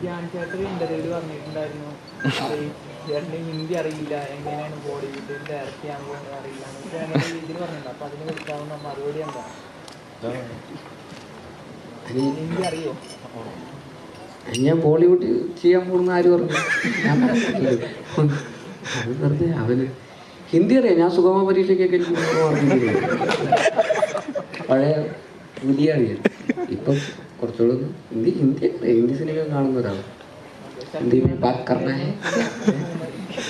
ധ്യാൻ ചേട്ടൻ ഇന്റർവ്യൂൽ പറഞ്ഞിട്ടുണ്ടായിരുന്നു ചേട്ടന് ഹിന്ദി അറിയില്ല എങ്ങനെയാണ് ബോളിവുഡിൽ ഡയറക്റ്റ് ചെയ്യാൻ പോകുന്നത് അറിയില്ല രീതിയിൽ പറഞ്ഞിട്ടുണ്ട്. അപ്പൊ അതിന് കൊടുക്കാവുന്ന മറുപടി എന്താ ഹിന്ദി അറിയോ? ഞാൻ ബോളിവുഡ് ചെയ്യാൻ പോകുന്ന ആര് പറഞ്ഞു? ഞാൻ. അത് വെറുതെ അവന് ഹിന്ദി അറിയാം. ഞാൻ സുഗമ പരീക്ഷയ്ക്കൊക്കെ പറഞ്ഞില്ലേ പഴയ പുതിയ അറിയാം ഇപ്പം കുറച്ചുകൂടെ ഹിന്ദി ഹിന്ദി. ഹിന്ദി സിനിമ കാണുന്ന ഒരാൾ ഹിന്ദി ബാക്ക് കർണ. ഹേ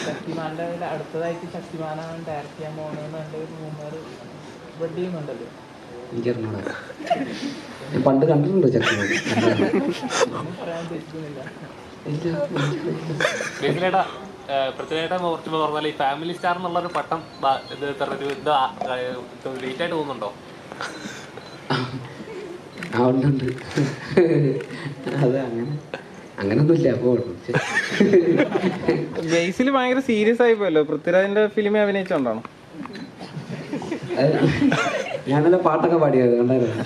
ശക്തിമാന്റെ അടുത്തതായിട്ട് ശക്തിമാനാണ് ഡയറക്റ്റ് ചെയ്യാൻ പോകുന്നത് മൂന്നർ ബഡ് ചെയ്യുന്നുണ്ടല്ലോ എനിക്കറിഞ്ഞൂടാ. ഞാൻ പണ്ട് കണ്ടിട്ടുണ്ട് കുറച്ച് പറഞ്ഞാൽ ഈ ഫാമിലി സ്റ്റാർ എന്നുള്ള ഒരു പട്ടം ഇത് ഒരു ഇത് ലേറ്റ് ആയിട്ട് തോന്നുന്നുണ്ടോ ആ ഉണ്ട് ഉണ്ട് അത് അങ്ങനെ അങ്ങനൊന്നുമില്ല ബേസിൽ ഭയങ്കര സീരിയസ് ആയി പോയല്ലോ പൃഥ്വിരാജിന്റെ ഫിലിമിൽ അഭിനയിച്ചോണ്ടാണോ? അത് ഞാൻ നല്ല പാട്ടൊക്കെ പാടിയത് കണ്ടായിരുന്നു?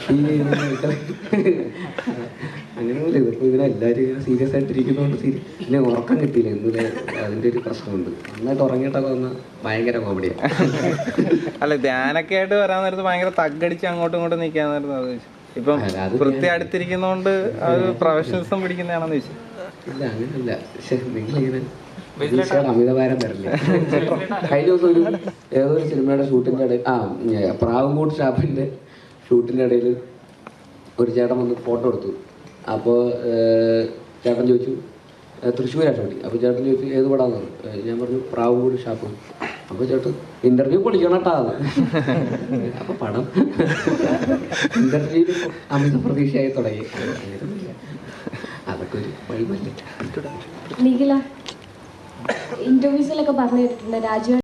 അങ്ങനെയൊന്നുമില്ല. ഇതിപ്പോ ഇതിനെല്ലാവരും സീരിയസ് ആയിട്ട് ഇരിക്കുന്നതുകൊണ്ട് സീരിയസ് പിന്നെ ഉറക്കം കിട്ടിയില്ല. ഇന്നലെ അതിന്റെ ഒരു പ്രശ്നമുണ്ട്. നന്നായിട്ട് ഉറങ്ങിയിട്ടൊക്കെ വന്ന ഭയങ്കര കോമഡിയാണ് അല്ല ധ്യാനൊക്കെ ആയിട്ട് വരാൻ നേരത്ത് ഭയങ്കര തగ్గടിച്ച് അങ്ങോട്ടും ഇങ്ങോട്ടും നിൽക്കാന്നായിരുന്നു അത് ചോദിച്ചു. ഇപ്പം വൃത്തി അടുത്തിരിക്കുന്നോണ്ട് ആ ഒരു പ്രൊഫഷണലിസം പിടിക്കുന്നതാണെന്ന് ചോദിച്ചു. ഇല്ല അങ്ങനല്ല. പക്ഷെ നിങ്ങളിങ്ങനെ പ്രതീക്ഷയുടെ അമിതഭാരം വരല്ലേ? കഴിഞ്ഞ ദിവസം ഒരു ഏതോ ഒരു സിനിമയുടെ ഷൂട്ടിന്റെ ഇടയിൽ ആ പ്രാവുംകൂട് ഷാപ്പിന്റെ ഷൂട്ടിന്റെ ഇടയിൽ ഒരു ചേട്ടൻ വന്ന് ഫോട്ടോ എടുത്തു. അപ്പോൾ ചേട്ടൻ ചോദിച്ചു "ഏ, തൃശ്ശൂരാണ് ഷൂട്ടിങ്. അപ്പോൾ ചേട്ടൻ ചോദിച്ചു ഏത് പടാന്ന് പറഞ്ഞു. ഞാൻ പറഞ്ഞു പ്രാവുംകൂട് ഷാപ്പ് അപ്പോൾ ചേട്ട് ഇന്റർവ്യൂ പൊളിക്കണം കേട്ടോ അത്. അപ്പോൾ പടം ഇന്റർവ്യൂ അമിത പ്രതീക്ഷയായി തുടങ്ങി. അതൊക്കെ ഒരു വഴിമല്ലേ ഇന്റർവ്യൂസിലൊക്കെ പറഞ്ഞു കേട്ടിട്ടുണ്ട് രാജു